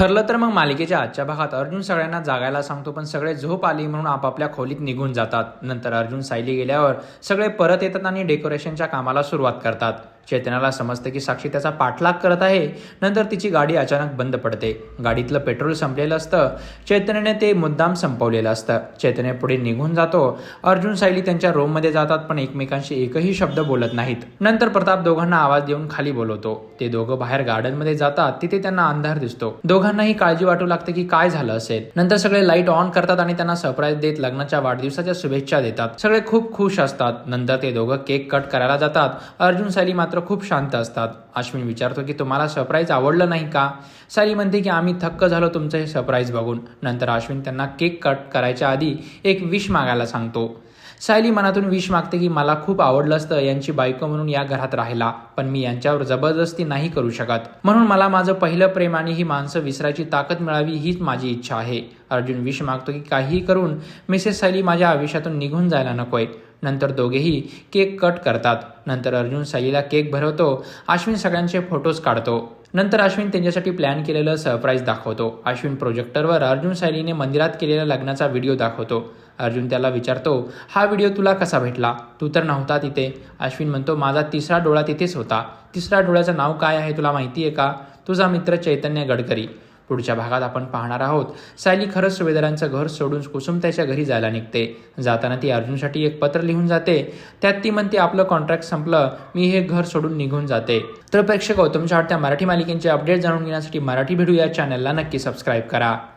ठरलं तर मग मालिकेच्या आजच्या भागात अर्जुन सगळ्यांना जागायला सांगतो पण सगळे झोप आली म्हणून आपापल्या खोलीत निघून जातात. नंतर अर्जुन सायली गेल्यावर सगळे परत येतात आणि डेकोरेशनच्या कामाला सुरुवात करतात. चेतनाला समजतं की साक्षी त्याचा पाठलाग करत आहे. नंतर तिची गाडी अचानक बंद पडते. गाडीतलं पेट्रोल संपलेलं असतं. चैतन्याने ते मुद्दाम संपवलेलं असतं. चैतन्य पुढे निघून जातो. अर्जुन सायली त्यांच्या रूममध्ये जातात पण एकमेकांशी एकही शब्द बोलत नाहीत. नंतर प्रताप दोघांना आवाज देऊन खाली बोलवतो. ते दोघं बाहेर गार्डनमध्ये जातात. तिथे त्यांना अंधार दिसतो. दोघांनाही काळजी वाटू लागते की काय झालं असेल. नंतर सगळे लाइट ऑन करतात आणि त्यांना सरप्राईज देत लग्नाच्या वाढदिवसाच्या शुभेच्छा देतात. सगळे खूप खुश असतात. नंतर ते दोघं केक कट करायला जातात. अर्जुन सायली मात्र खूप शांत असतात. अश्विन विचारतो की तुम्हाला सरप्राईज आवडलं नाही का? सायली म्हणते की आम्ही थक्क झालो तुमचं हे सरप्राईज बघून. नंतर अश्विन त्यांना केक कट करायच्या आधी एक विश मागायला सांगतो. सायली मनातून विश मागते की मला खूप आवडलं असतं यांची बायको म्हणून या घरात राहिला पण मी यांच्यावर जबरदस्ती नाही करू शकत. म्हणून मला माझं पहिलं प्रेम आणि ही माणसं विसरायची ताकद मिळावी हीच माझी इच्छा आहे. अर्जुन विष मागतो की काहीही करून मिसेस सायली माझ्या आयुष्यातून निघून जायला नकोय नंतर दोघेही केक कट करतात. नंतर अर्जुन सायलीला केक भरवतो. अश्विन सगळ्यांचे फोटोज काढतो. नंतर अश्विन त्यांच्यासाठी प्लॅन केलेलं सरप्राईज दाखवतो. अश्विन प्रोजेक्टरवर अर्जुन सायलीने मंदिरात केलेला लग्नाचा व्हिडिओ दाखवतो. अर्जुन त्याला विचारतो हा व्हिडिओ तुला कसा भेटला? तू तर नव्हता तिथे. अश्विन म्हणतो माझा तिसरा डोळा तिथेच होता. तिसऱ्या डोळ्याचं नाव काय आहे तुला माहिती आहे का? तुझा मित्र चैतन्य गडकरी. पुढच्या भागात आपण पाहणार आहोत. सायली खरंच सुभेदारांचं घर सोडून कुसुमताईच्या घरी जायला निघते. जाताना ती अर्जुनसाठी एक पत्र लिहून जाते. त्यात ती म्हणते आपलं कॉन्ट्रॅक्ट संपलं. मी हे घर सोडून निघून जाते. तर प्रेक्षक हो, तुमच्या आवडत्या मराठी मालिकेचे अपडेट जाणून घेण्यासाठी मराठी भेडू या चॅनलला नक्की सबस्क्राईब करा.